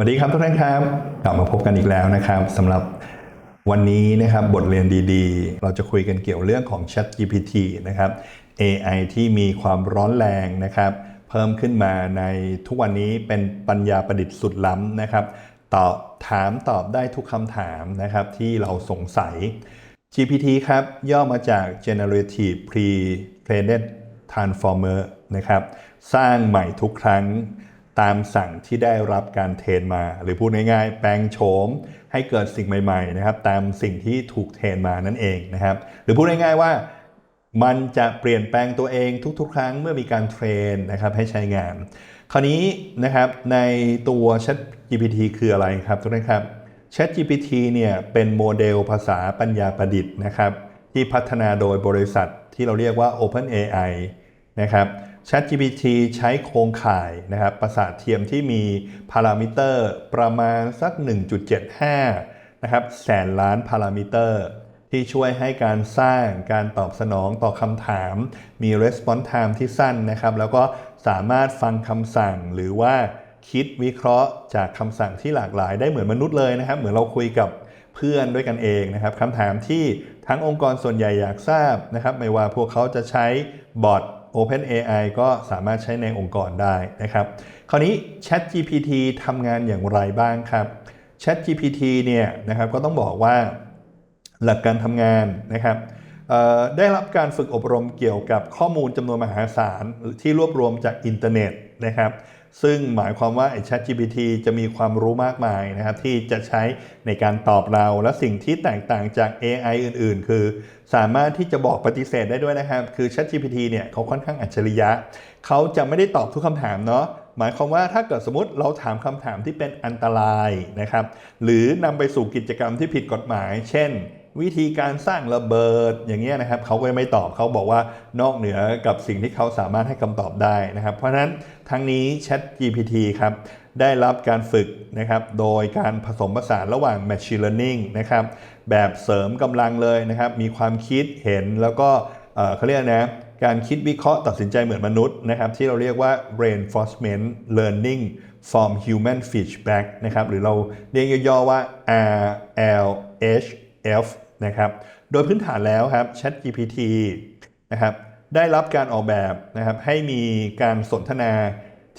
วัสดีครับทุกท่านครับ กลับมาพบกันอีกแล้วนะครับสำหรับวันนี้นะครับบทเรียนดีๆ เราจะคุยกันเกี่ยวเรื่องของ Chat GPT นะครับ AI ที่มีความร้อนแรงนะครับ เพิ่มขึ้นมาในทุกวันนี้เป็นปัญญาประดิษฐ์สุดล้ำนะครับตอบถามตอบได้ทุกคำถามนะครับที่เราสงสัย GPT ครับ ย่อมาจาก Generative Pre-trained Transformer นะครับ สร้างใหม่ทุกครั้ง ตามสั่งที่ได้รับการเทรนมา หรือพูดง่ายๆ แปลงโฉมให้เกิดสิ่งใหม่ๆนะครับตามสิ่งที่ถูกเทรนมานั่นเองนะครับ หรือพูดง่ายๆว่ามันจะเปลี่ยนแปลงตัวเองทุกๆ ครั้งเมื่อมีการเทรนนะครับให้ใช้งาน คราวนี้นะครับในตัว Chat GPT คืออะไรครับทุกท่านครับ Chat GPT เนี่ยเป็นโมเดลภาษาปัญญาประดิษฐ์นะครับ ที่พัฒนาโดยบริษัทที่เราเรียกว่า OpenAI นะครับ ChatGPT ใช้โครงข่ายนะครับประสาทเทียมที่มีพารามิเตอร์ประมาณสัก 1.75 นะครับแสนล้านพารามิเตอร์ ที่ช่วยให้การสร้างการตอบสนองต่อคำถาม มี response time ที่สั้นนะครับ แล้วก็สามารถฟังคำสั่งหรือว่าคิดวิเคราะห์จากคำสั่งที่หลากหลายได้เหมือนมนุษย์เลยนะครับ เหมือนเราคุยกับเพื่อนด้วยกันเองนะครับคำถามที่ทั้งองค์กรส่วนใหญ่อยากทราบนะครับ ไม่ว่าพวกเขาจะใช้บอท OpenAI ก็สามารถใช้ในองค์กรได้นะครับ คราวนี้ ChatGPT ทำงานอย่างไรบ้างครับ ChatGPT เนี่ยนะครับก็ต้องบอกว่าหลักการทำงานนะครับได้รับการฝึกอบรมเกี่ยวกับข้อมูลจำนวนมหาศาลที่รวบรวมจากอินเทอร์เน็ตนะครับ ซึ่งหมายความว่าไอ้ ChatGPT จะมีความรู้มากมายนะครับที่จะใช้ในการตอบเรา และสิ่งที่แตกต่างจาก AI อื่น ๆ คือ สามารถที่จะบอกปฏิเสธได้ด้วยนะครับ คือ ChatGPT เนี่ยเขาค่อนข้างอัจฉริยะ เขาจะไม่ได้ตอบทุกคำถามเนาะหมายความว่าถ้าเกิดสมมติเราถามคำถามที่เป็นอันตรายนะครับหรือนำไปสู่กิจกรรมที่ผิดกฎหมาย เช่น วิธีการสร้างระเบิดอย่างเงี้ยนะครับเขาก็ไม่ตอบเขาบอกว่านอกเหนือกับสิ่งที่เขาสามารถให้คำตอบได้นะครับ เพราะฉะนั้นทั้งนี้ Chat GPT ครับได้รับการฝึกนะครับโดยการผสมผสานระหว่าง Machine Learning นะครับแบบเสริมกำลังเลยนะครับ มีความคิดเห็นแล้วก็เอ่อเขาเรียกนะการคิดวิเคราะห์ตัดสินใจเหมือนมนุษย์นะครับที่เราเรียกว่า reinforcement learning from human feedback นะครับหรือเราเรียกย่อๆว่า RLHF นะครับ โดยพื้นฐานแล้วครับ ChatGPT นะครับได้รับการออกแบบนะครับให้มีการสนทนา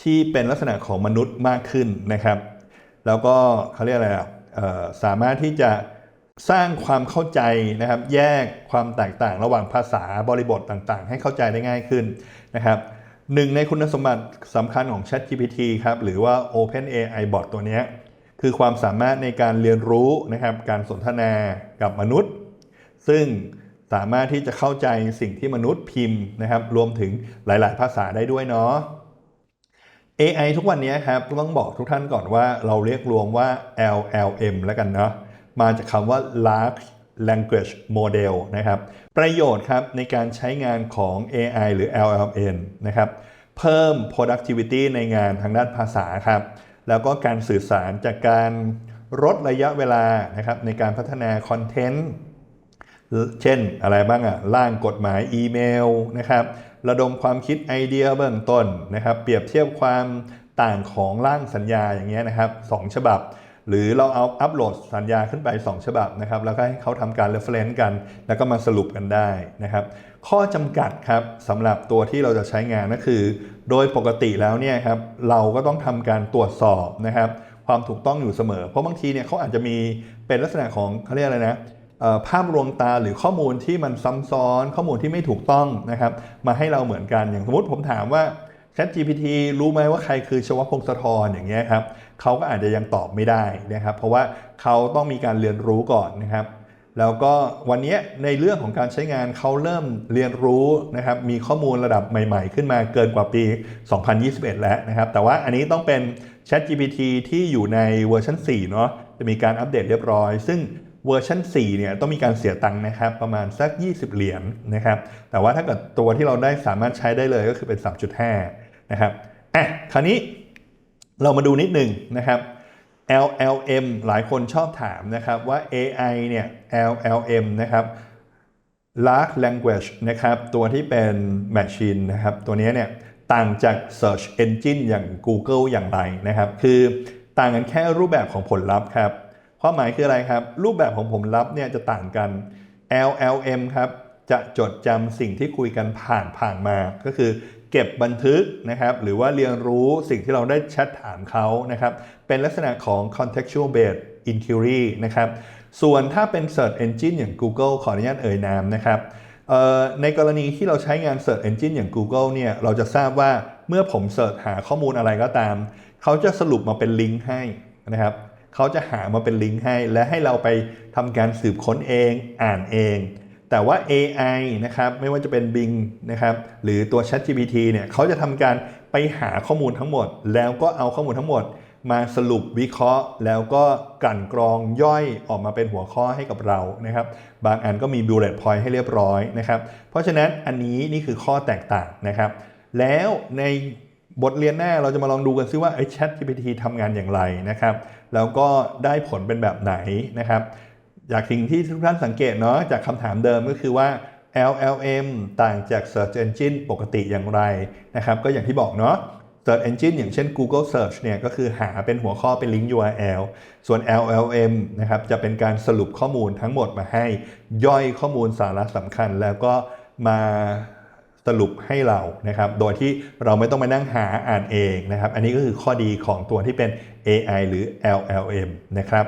ที่เป็นลักษณะของมนุษย์มากขึ้นนะครับ แล้วก็เขาเรียกอะไรอะสามารถที่จะสร้างความเข้าใจนะครับ แยกความแตกต่างระหว่างภาษาบริบทต่างๆ ให้เข้าใจได้ง่ายขึ้นนะครับหนึ่งในคุณสมบัติสำคัญของ ChatGPT ครับหรือว่า OpenAI Bot ตัวเนี้ย คือความสามารถในการเรียนรู้นะครับ การสนทนากับมนุษย์ ซึ่งสามารถที่จะเข้าใจสิ่งที่มนุษย์พิมพ์นะครับ รวมถึงหลาย ๆ ภาษาได้ด้วยเนาะ AI ทุกวันนี้ครับต้องบอกทุกท่านก่อนว่าเราเรียกรวมว่า LLM แล้วกันเนาะมาจากคำว่า Large Language Model นะครับ ประโยชน์ครับในการใช้งานของ AI หรือ LLM นะครับ เพิ่ม productivity ในงานทางด้านภาษาครับ แล้วก็การสื่อสารจากการลดระยะเวลานะครับในการพัฒนาคอนเทนต์เช่นอะไรบ้างอะร่างกฎหมายอีเมลนะครับระดมความคิดไอเดียเบื้องต้นนะครับ เปรียบเทียบความต่างของร่างสัญญาอย่างเงี้ยนะครับสองฉบับ หรือเราเอาอัปโหลดสัญญาขึ้นไป 2 ฉบับนะครับ แล้วก็ให้เขาทำการ reference กัน แล้วก็มาสรุปกันได้นะครับ ข้อจำกัดครับสำหรับตัวที่เราจะใช้งานก็คือ โดยปกติแล้วเนี่ยครับเราก็ต้องทำการตรวจสอบนะครับความถูกต้องอยู่เสมอ เพราะบางทีเนี่ยเขาอาจจะมีเป็นลักษณะของเขาเรียกอะไรนะภาพลวงตาหรือข้อมูลที่มันซ้ำซ้อนข้อมูลที่ไม่ถูกต้องนะครับ มาให้เราเหมือนกันอย่างสมมติผมถามว่า ChatGPT รู้ไหมว่าใครคือชวพงศธรอย่างเงี้ยครับ เขาก็อาจจะยังตอบไม่ได้นะครับ เพราะว่าเขาต้องมีการเรียนรู้ก่อนนะครับ แล้วก็วันนี้ในเรื่องของการใช้งานเขาเริ่มเรียนรู้นะครับ มีข้อมูลระดับใหม่ๆ ขึ้นมาเกินกว่าปี 2021 แล้วนะครับ แต่ว่าอันนี้ต้องเป็น ChatGPT ที่อยู่ในเวอร์ชัน4เนาะจะมีการอัปเดตเรียบร้อย ซึ่งเวอร์ชัน4เนี่ยต้องมีการเสียตังค์นะครับ ประมาณสัก 20 เหรียญนะครับ แต่ว่าถ้าเกิดตัวที่เราได้สามารถใช้ได้เลยก็คือเป็น 3.5 นะครับอะคราวนี้ เรามาดูนิดหนึ่งนะครับ LLM หลายคนชอบถามนะครับว่า AI เนี่ย LLM นะครับ Large Language นะครับ ตัวที่เป็น Machine นะครับ ตัวนี้เนี่ยต่างจาก Search Engine อย่าง Google อย่างไรนะครับ คือต่างกันแค่รูปแบบของผลลัพธ์ครับความหมายคืออะไรครับ รูปแบบของผลลัพธ์เนี่ยจะต่างกัน LLM ครับ จะจดจำสิ่งที่คุยกันผ่านผ่านมา ก็คือ เก็บบันทึกนะครับหรือว่าเรียนรู้สิ่งที่เราได้แชทถามเขานะครับเป็นลักษณะของ contextual based inquiry นะครับส่วนถ้าเป็น search engine อย่าง Google ขออนุญาตเอ่ยนามนะครับในกรณีที่เราใช้งาน search engine อย่าง Google เนี่ยเราจะทราบว่าเมื่อผมเสิร์ชหาข้อมูลอะไรก็ตาม เขาจะสรุปมาเป็นลิงก์ให้นะครับเขาจะหามาเป็นลิงก์ให้ และให้เราไปทำการสืบค้นเองอ่านเอง แต่ว่า AI นะครับไม่ว่าจะเป็น Bing นะครับหรือตัว ChatGPT เนี่ยเขาจะทำการไปหาข้อมูลทั้งหมด แล้วก็เอาข้อมูลทั้งหมด มาสรุปวิเคราะห์ แล้วก็กลั่นกรองย่อยออกมาเป็นหัวข้อให้กับเรานะครับบางอันก็มี bullet point ให้เรียบร้อยนะครับเพราะฉะนั้นอันนี้นี่คือข้อแตกต่างนะครับแล้วในบทเรียนหน้าเราจะมาลองดูกันซิว่าไอ้ Chat GPT ทำงานอย่างไรนะครับ แล้วก็ได้ผลเป็นแบบไหนนะครับ จากสิ่งที่ทุกท่านสังเกตเนาะจากคำถามเดิมก็คือว่า LLM ต่างจาก Search Engine ปกติอย่างไรนะครับ ก็อย่างที่บอกเนาะ Search Engine อย่างเช่น Google Search เนี่ยก็คือหาเป็นหัวข้อเป็นลิงก์ URL ส่วน LLM นะครับจะเป็นการสรุปข้อมูลทั้งหมดมาให้ ย่อยข้อมูลสาระสำคัญ แล้วก็มาสรุปให้เรานะครับ โดยที่เราไม่ต้องมานั่งหาอ่านเองนะครับ อันนี้ก็คือข้อดีของตัวที่เป็น AI หรือ LLM นะครับ